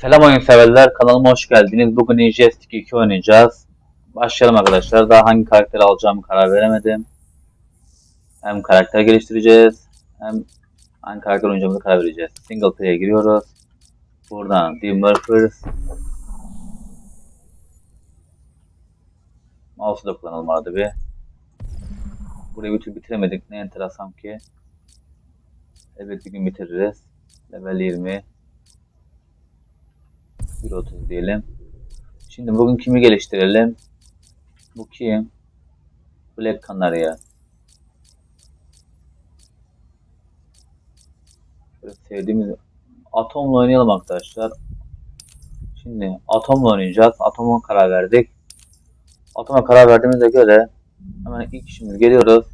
Selam oyun severler kanalıma hoş geldiniz. Bugün Injustice 2 oynayacağız. Başlayalım arkadaşlar. Daha hangi karakteri alacağımı karar veremedim. Hem karakter geliştireceğiz. Hem hangi karakter oynayacağımıza karar vereceğiz. Single player'e giriyoruz. Buradan Team Workers. Mouse'u da kullanalım arada bir. Burayı bir türlü bitiremedik. Ne enteresan ki. Evet bir gün bitiririz. Level 20. 1.30 diyelim. Şimdi bugün kimi geliştirelim? Bu kim? Black Canary. Böyle sevdiğimiz Atom'la oynayalım arkadaşlar. Şimdi Atom'la oynayacağız. Atom'a karar verdik. Atom'a karar verdiğimize göre hemen ilk işimiz geliyoruz.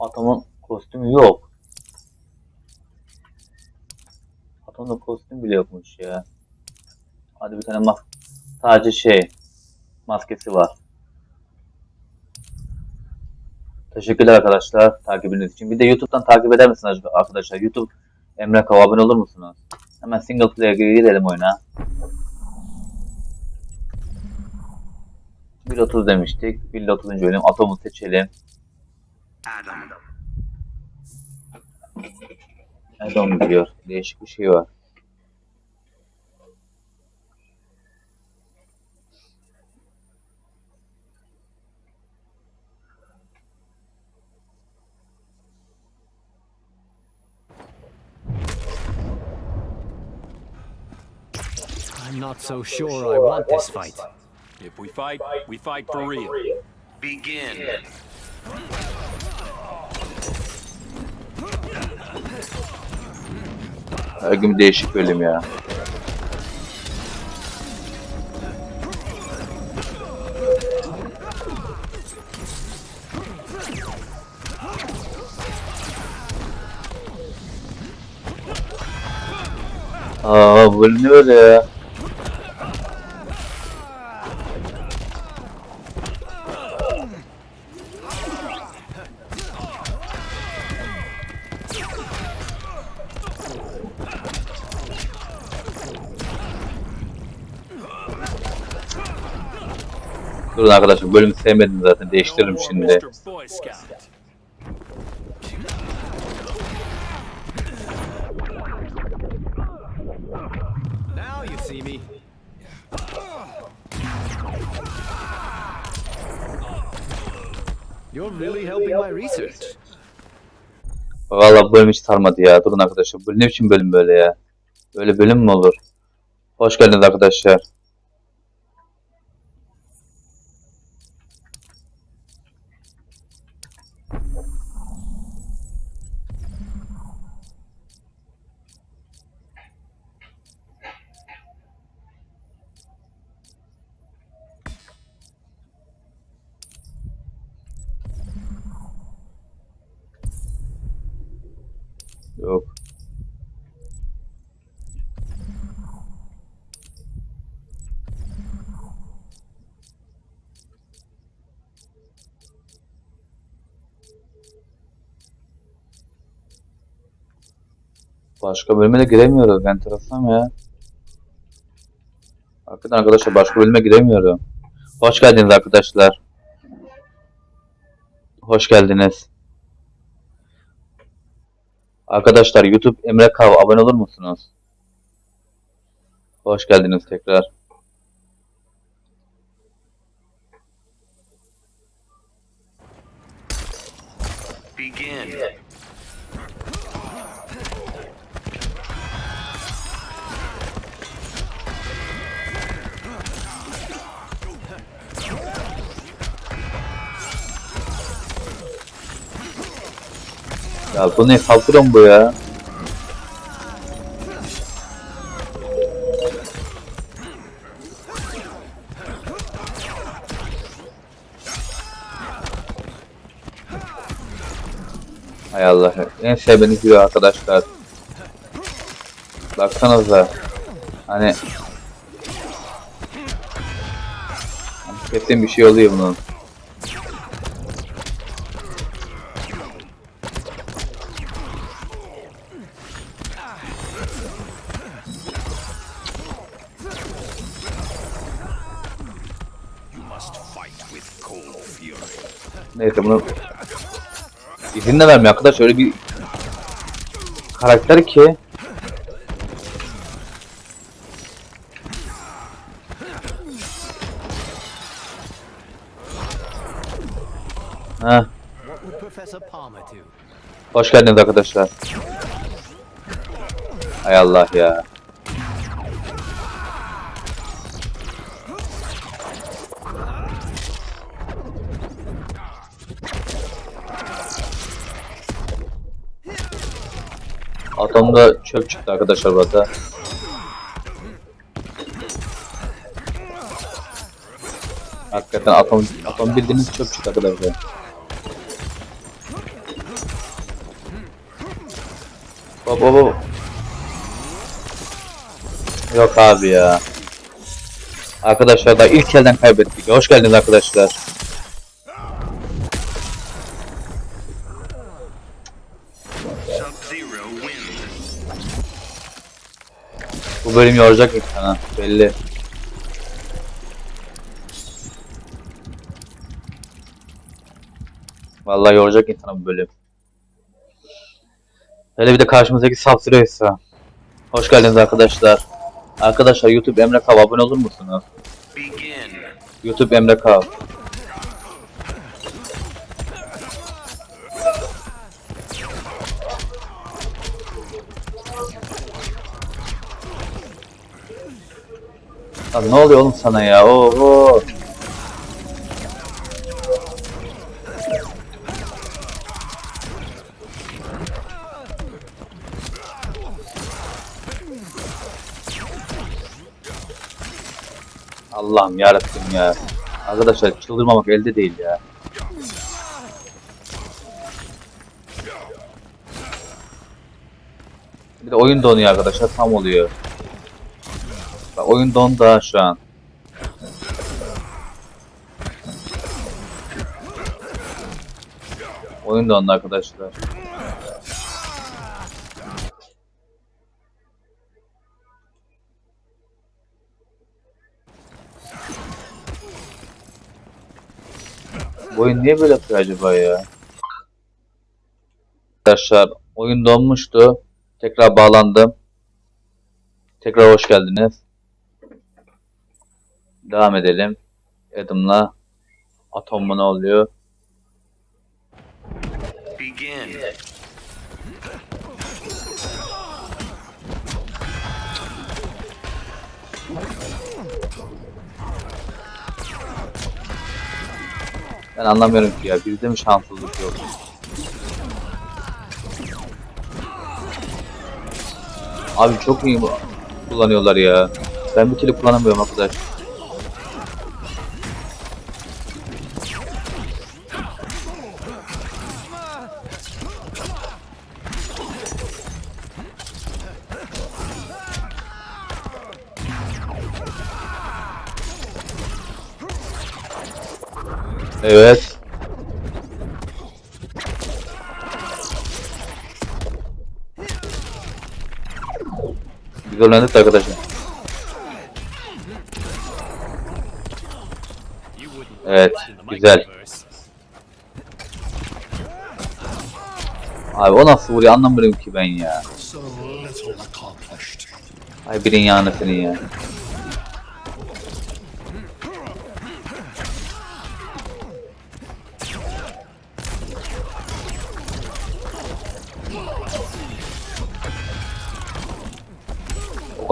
Atom'un kostümü yok. Atom'da kostüm bile yokmuş ya. Hadi bir tane mas sadece şey maskesi var. Teşekkürler arkadaşlar takibiniz için. Bir de YouTube'dan takip eder misiniz arkadaşlar? YouTube Emre Kava abone olur musunuz? Hemen single player'e girelim oyuna. 1.30 demiştik. 1.30. bölüm Atom'u seçelim. Adam. Atom diyor. Değişik bir şey var. I'm not so sure I want this fight. If we fight, we fight for real. Begin. Her gün değişik bölüm ya. Aa bu ne böyle ya? Durun arkadaşlar bölümü sevmedim zaten değiştiririm şimdi. Valla bölüm hiç sarmadı ya. Durun arkadaşlar. Bu ne biçim bölüm böyle ya? Böyle bölüm mü olur? Hoş geldiniz arkadaşlar. Yok. Başka bölüme de giremiyoruz. Enteresan ya. Hakikaten arkadaşlar başka bölüme giremiyorum. Hoş geldiniz arkadaşlar. Hoş geldiniz. Arkadaşlar YouTube Emre Kav abone olur musunuz? Hoş geldiniz tekrar. Ya bu ne kalkıyorum bu ya? Hay Allah. En sevdiğiniz biri arkadaşlar. Baksanıza. Hani kesin bir şey oluyor bunun. De vermiyor arkadaş öyle bir karakter ki do? hoş geldiniz arkadaşlar. Hay Allah ya. Atomda çöp çıktı arkadaşlar burada. Hakikaten atom, atom bildiğiniz çöp çıktı arkadaşlar. Hop hop hop. Yok abi ya. Arkadaşlar da ilk elden kaybettik. Hoş geldiniz arkadaşlar. Bölüm yoracak insana belli. Vallahi yoracak insana bu bölüm. Hele bir de karşımızdaki Sub-Zero ise. Hoş geldiniz arkadaşlar. Arkadaşlar YouTube Emre Kav abone olur musunuz? Begin. YouTube Emre Kav. Lan ne oluyor oğlum sana ya? Oho. Allah'ım yarabbim ya. Arkadaşlar çıldırmamak elde değil ya. Bir de oyun donuyor arkadaşlar tam oluyor. Oyun dondu ha şu an. Oyun dondu arkadaşlar. Bu oyun niye böyle yapıyor acaba ya? Arkadaşlar oyun donmuştu. Tekrar bağlandım. Tekrar hoş geldiniz. Devam edelim. Adım'la Atom mu ne oluyor? Begin. Ben anlamıyorum ki ya. Bizde mi şanssızlık yok? Abi çok iyi bu- kullanıyorlar ya. Ben bir türlü kullanamıyorum arkadaş. Evet. Biz öğrendik arkadaşlar. Evet, güzel. Abi o nasıl vuruyor anlamıyorum ki ben ya. Ay birin yanı senin ya.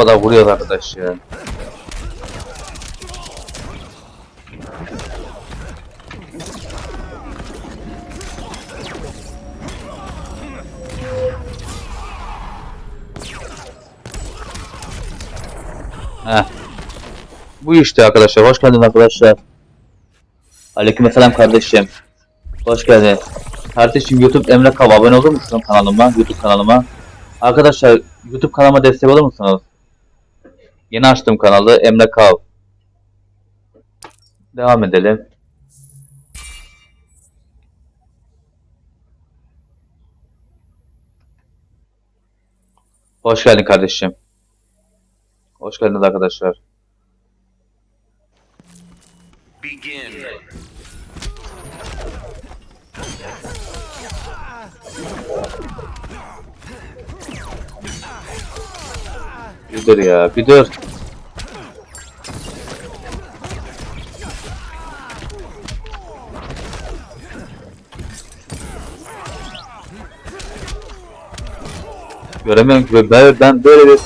Kadar vuruyor arkadaş ya. Heh. Bu işte arkadaşlar. Hoş geldiniz arkadaşlar. Aleykümselam kardeşim. Hoş geldin. Kardeşim YouTube Emre Kav abone olur musun kanalıma? YouTube kanalıma. Arkadaşlar YouTube kanalıma destek olur musunuz? Yeni açtım kanalı Emre Kav. Devam edelim. Hoş geldin kardeşim. Hoş geldiniz arkadaşlar. Begin. Bir dur ya bir dur. Göremiyorum ki ben, ben böyle bir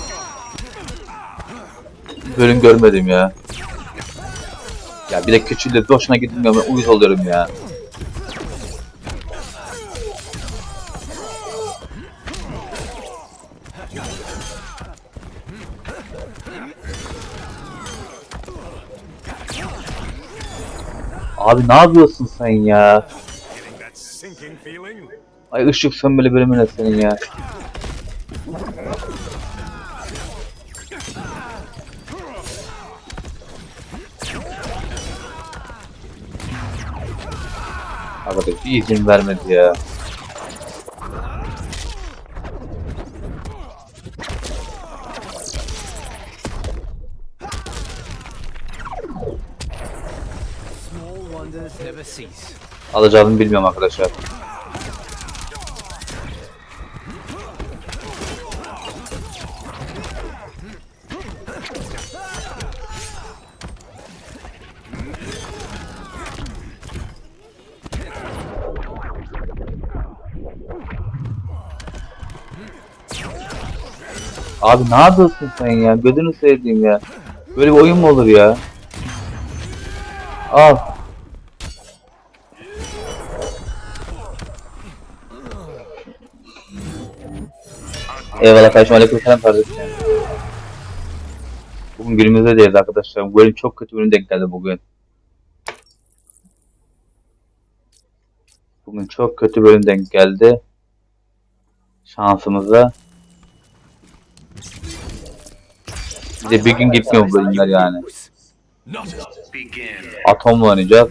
bölüm görmedim ya. Ya bir de küçüldü boşuna gitmiyorum ben uyuz oluyorum ya. Abi ne yapıyorsun sen ya? Ay ışık sönmeli bölümü ne senin ya? Arkadaş izin vermedi ya. Alacağımı bilmiyorum arkadaşlar. Abi ne yapıyorsun sen ya? Gözünü sevdiğim ya. Böyle bir oyun mu olur ya? Al. Eyvallah kardeşim aleyküm selam kardeşim. Bugün günümüzde değiliz arkadaşlar. Bu bölüm çok kötü bölüm denk geldi bugün. Bugün çok kötü bölüm denk geldi. Şansımıza. Bir de bir gün gitmiyor bu bölümler yani. Atomla oynayacağız.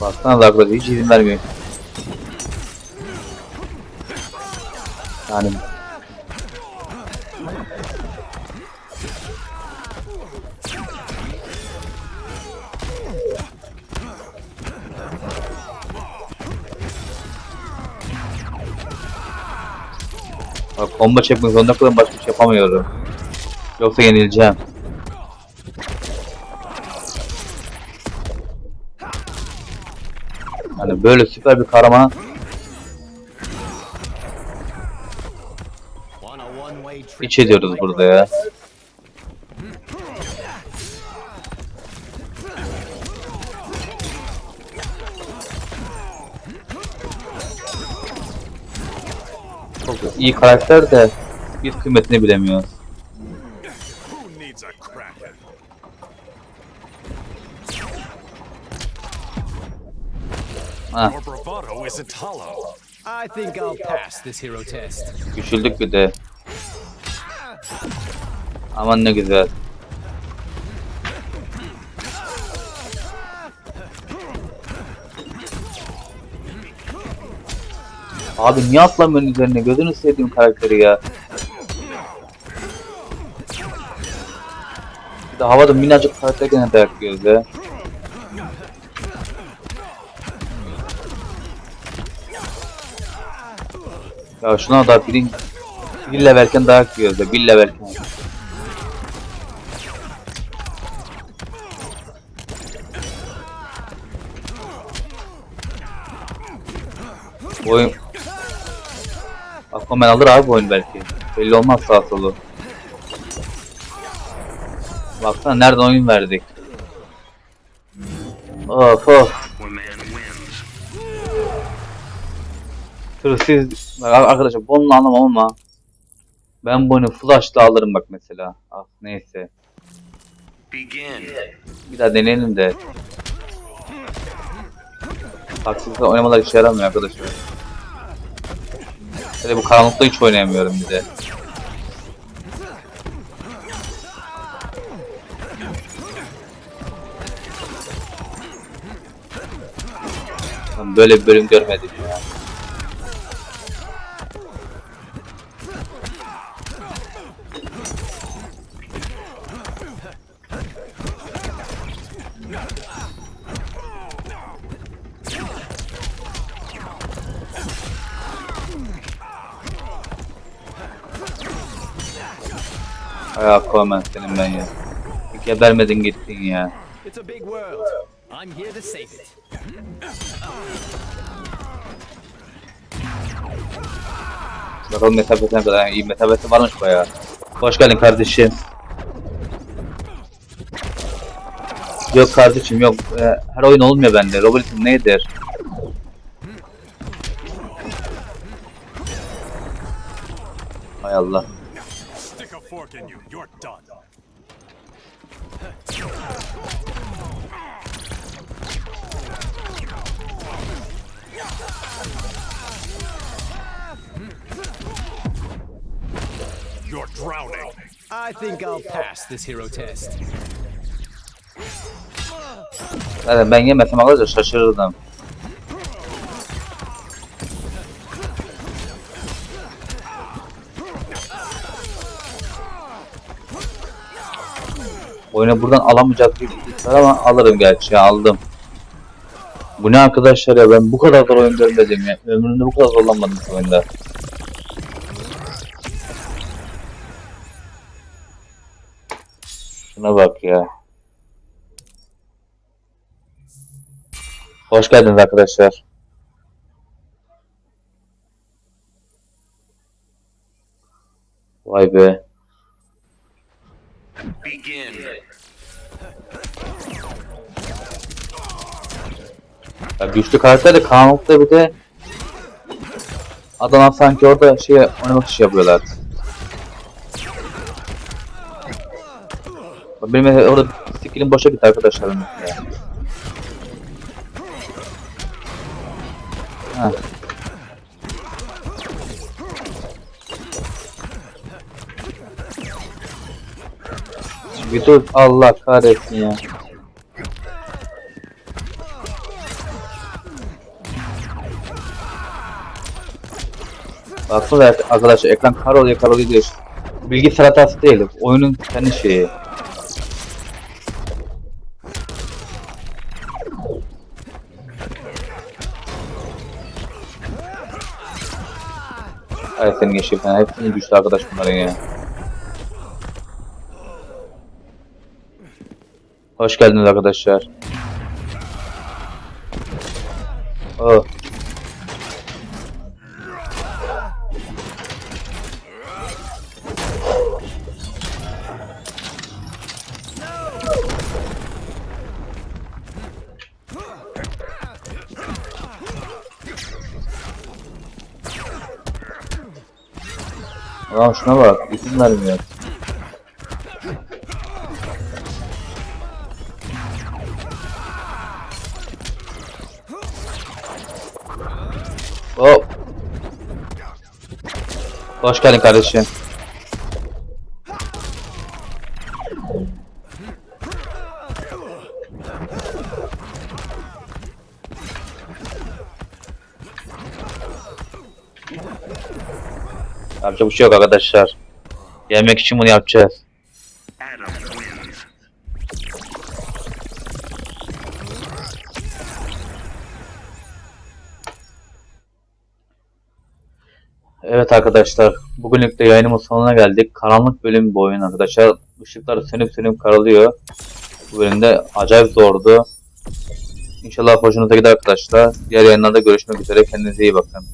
Baksana arkadaşlar hiç izin vermiyor. Yani Bak combo çekmek zorunda kalıyorum başka bir şey yapamıyorum. Yoksa yenileceğim. Hani böyle süper bir kahraman one-way trip. iç ediyoruz burada ya. Çok iyi karakter de biz kıymetini kraken? Ha, Your bravado isn't Aman ne güzel. Abi niye atlamıyorsun üzerine? Gözünü sevdiğim karakteri ya. Bir de havada minnacık karakter gene dayak yiyoruz ya. Ya şuna da birin bir levelken dayak yiyoruz ya. Bir levelken. Oyun Aquaman alır abi bu oyun belki. Belli olmaz sağ solu. Baksana nereden oyun verdik. Of of. Hırsız. Bak arkadaşlar bunu anlamam ama ben bu oyunu flash'la alırım bak mesela. Ah neyse. Bir daha deneyelim de. Haksızlıkla oynamalar işe yaramıyor arkadaşlar. Hele bu karanlıkta hiç oynayamıyorum bir de. Böyle bir bölüm görmedim ya. Aquaman senin ben ya. Gebermedin gittin ya. It's a big world. I'm here to save it. Bakalım mesafesine kadar iyi mesafesi varmış bayağı. Hoş geldin kardeşim. Yok kardeşim yok. Ee, her oyun olmuyor bende. Robotum nedir? Hay Allah. Stick fork in you. You're done. You're drowning. I think I'll pass this hero test. Zaten ben yemesem arkadaşlar şaşırırdım. Oyunu buradan alamayacak bir var ama alırım gerçi aldım. Bu ne arkadaşlar ya ben bu kadar zor oyun görmedim ya. Ömrümde bu kadar zorlanmadım bu oyunda. Şuna bak ya. Hoş geldiniz arkadaşlar. Vay be. Ya güçlü karakter de karanlıkta bir de Adana sanki orada şey oynamak için yapıyorlar. Bak Benim orada skillim boşa gitti arkadaşlar. benim Ya. Heh. Bir dur Allah kahretsin ya. Baksana arkadaşlar ekran kar oluyor kar oluyor diyor. Bilgisayar hatası değil. Oyunun kendi şeyi. Ay senin geçiyor falan. Hepsinin güçlü arkadaş bunların ya. Hoş geldiniz arkadaşlar. Oh. Lan şuna bak, izin vermiyor. Hop. Hoş geldin kardeşim. Yapacak bir şey yok arkadaşlar. Yemek için bunu yapacağız. Evet arkadaşlar, bugünlük de yayınımın sonuna geldik. Karanlık bölüm bu oyun arkadaşlar. Işıklar sönüp sönüp karalıyor. Bu bölümde acayip zordu. İnşallah hoşunuza gider arkadaşlar. Diğer yayınlarda görüşmek üzere. Kendinize iyi bakın.